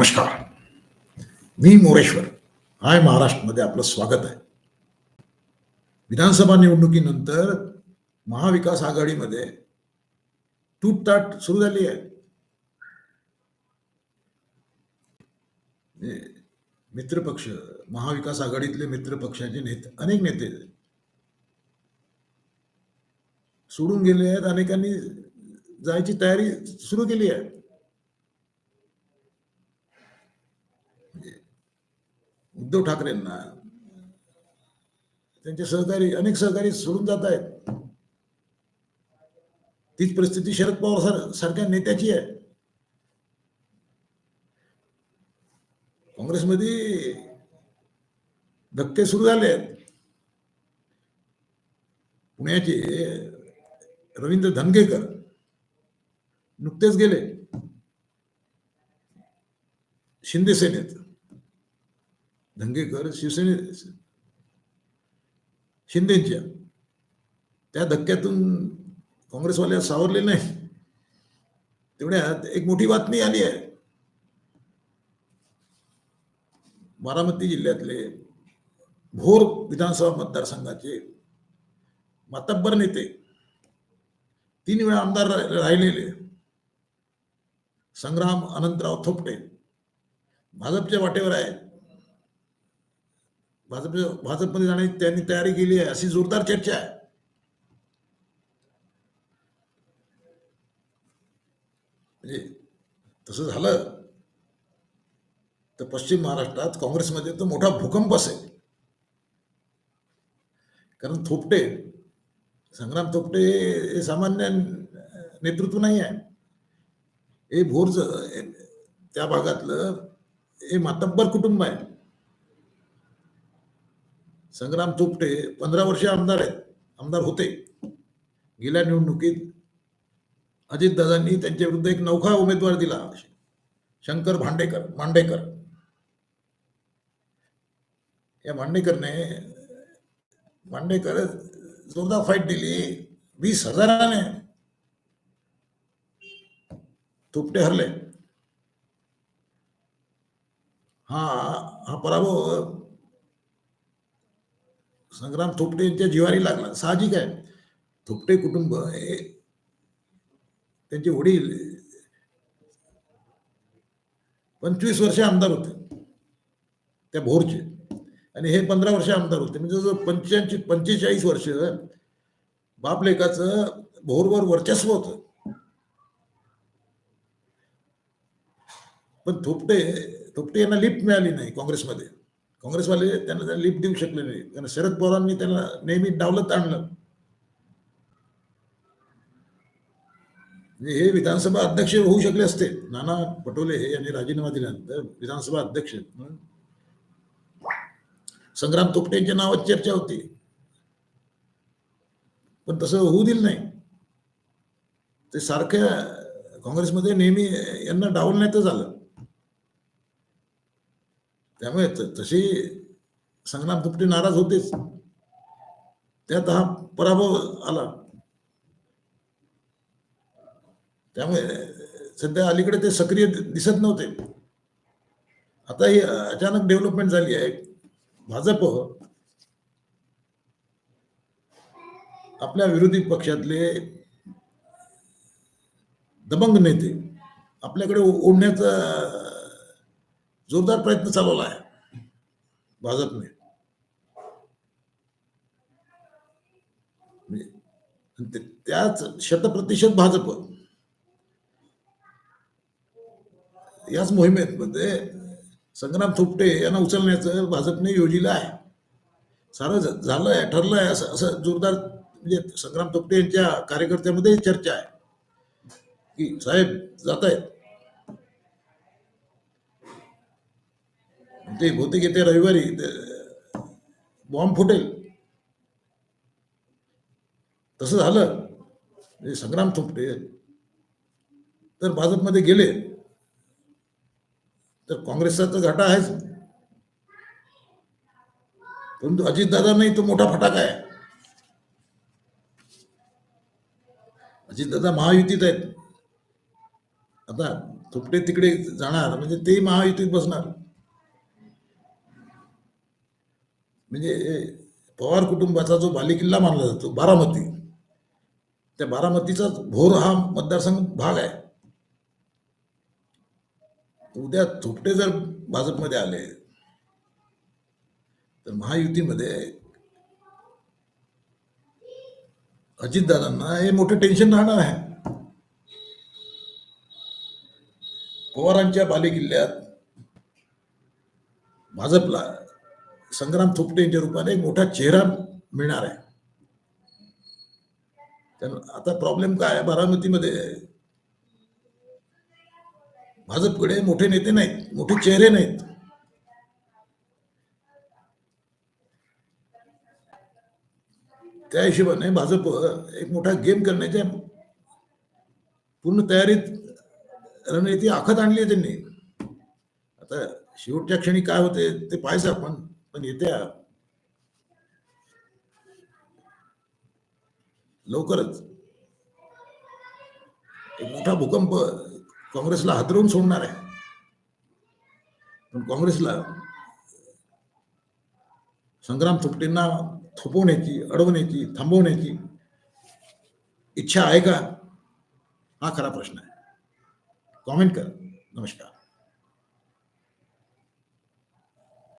नमस्कार. मी मोरेश्वर. हाय महाराष्ट्रमध्ये आपलं स्वागत आहे. विधानसभा निवडणुकीनंतर महाविकास आघाडीमध्ये तूटताट सुरू झाली आहे. मित्रपक्ष महाविकास आघाडीतले मित्रपक्षाचे नेते अनेक नेते सोडून गेले आहेत. अनेकांनी जायची तयारी सुरू केली आहे. उद्धव ठाकरेंना. त्यांचे सहकारी अनेक सहकारी सोडून जात आहेत. तीच परिस्थिती शरद पवार सार- सारख्या नेत्याची आहे. काँग्रेसमध्ये धक्के सुरू झाले आहेत. पुण्याचे रवींद्र धनगेकर नुकतेच गेले. शिंदे सेनेत. धंगेकर शिवसेने शिंदेच्या. त्या धक्क्यातून काँग्रेसवाले सावरले नाही. तेवढ्यात एक मोठी बातमी आली आहे. बारामती जिल्ह्यातले भोर विधानसभा मतदारसंघाचे मातब्बर नेते तीन वेळा आमदार रा- राहिलेले संग्राम अनंतराव थोपटे. भाजपच्या वाटेवर आहेत. भाजप भाजपमध्ये जाण्याची त्यांनी तयारी केली आहे. अशी जोरदार चर्चा आहे. म्हणजे तसं झालं तर पश्चिम महाराष्ट्रात काँग्रेसमध्ये तर मोठा भूकंप असेल. कारण थोपटे संग्राम थोपटे हे सामान्य नेतृत्व नाही आहे. हे भोरचं त्या भागातलं हे मातब्बर कुटुंब आहे. संग्राम तुपटे पंधरा वर्ष आमदार आहेत. आमदार होते. गेल्या निवडणुकीत अजितदादांनी त्यांच्या विरुद्ध एक नौखा उमेदवार दिला. शंकर भांडेकर मांडेकर. या मांडेकरने मांडेकर जोरदार फाईट दिली. वीस हजाराने तुपटे हरले. हा हा पराभव संग्राम थोपटे यांच्या जिवारी लागला. साहजिक आहे. थोपटे कुटुंब हे त्यांचे वडील पंचवीस वर्ष आमदार होते. त्या भोरचे. आणि हे पंधरा वर्ष आमदार होते. म्हणजे जवळ पंच्याऐंशी पंचेचाळीस वर्ष बापलेखाचं भोरवर वर्चस्व होतं. पण थोपटे थोपटे यांना लिफ्ट मिळाली नाही काँग्रेसमध्ये. काँग्रेसवाले त्यांना त्यांना लिफ्ट देऊ शकले नाही. कारण शरद पवारांनी त्यांना नेहमी डावलत आणलं. म्हणजे हे विधानसभा अध्यक्ष होऊ शकले असते. नाना पटोले हे यांनी राजीनामा दिल्यानंतर विधानसभा अध्यक्ष म्हणून संग्राम तुपटेंच्या नावात चर्चा होती. पण तसं होऊ दिलं नाही. ते सारख्या काँग्रेसमध्ये नेहमी यांना डावलण्यातच आलं त्यामुळे तशी संग्राम तुपटे नाराज होतेच. त्यात हा पराभव आला. त्यामुळे सध्या अलीकडे ते सक्रिय दिसत नव्हते. आता ही अचानक डेव्हलपमेंट झाली आहे. भाजप आपल्या विरोधी पक्षातले दबंग नेते आपल्याकडे ओढण्याचा जोरदार प्रयत्न चालवला आहे. भाजपने. म्हणजे, ते- त्याच शतप्रतिशत भाजप. याच मोहिमेत मध्ये संग्राम थोपटे यांना उचलण्याचं भाजपने योजिलं आहे. सारं झ- झालंय ठरलंय असं असं जोरदार म्हणजे संग्राम थोपटे यांच्या कार्यकर्त्यामध्ये चर्चा आहे. की साहेब जात आहेत ते बहुतेक येत्या रविवारी बॉम्ब फुटेल. तसं झालं. म्हणजे संग्राम थोपटे तर भाजपमध्ये गेले. तर काँग्रेसचा तर घाटा आहेच. परंतु अजितदादा नाही तो मोठा फटाका आहे. अजितदादा महायुतीत आहेत. आता थोपटे तिकडे जाणार. म्हणजे तेही महायुतीत बसणार. म्हणजे पवार कुटुंबाचा जो बालेकिल्ला मानला जातो बारामती. त्या बारामतीचा भोर हा मतदारसंघ भाग आहे. उद्या थोपटे जर भाजपमध्ये आले तर महायुतीमध्ये अजितदादांना हे मोठं टेन्शन राहणार आहे. पवारांच्या बालेकिल्ल्यात भाजपला संग्राम थोपटे यांच्या रूपाने एक मोठा चेहरा मिळणार आहे. आता प्रॉब्लेम काय आहे? बारामतीमध्ये भाजपकडे मोठे नेते नाहीत मोठे चेहरे नाहीत. त्या हिशोबाने भाजप एक मोठा गेम करण्याच्या पूर्ण तयारीत रणनीती आखत आणली आहे त्यांनी. आता शेवटच्या क्षणी काय होते ते पाहायचं आपण. पण येत्या लवकरच. एक मोठा भूकंप काँग्रेसला हादरवून सोडणार आहे. पण काँग्रेसला संग्राम थोपटेंना थोपवण्याची अडवण्याची थांबवण्याची इच्छा आहे का? हा खरा प्रश्न आहे. कॉमेंट कर. नमस्कार.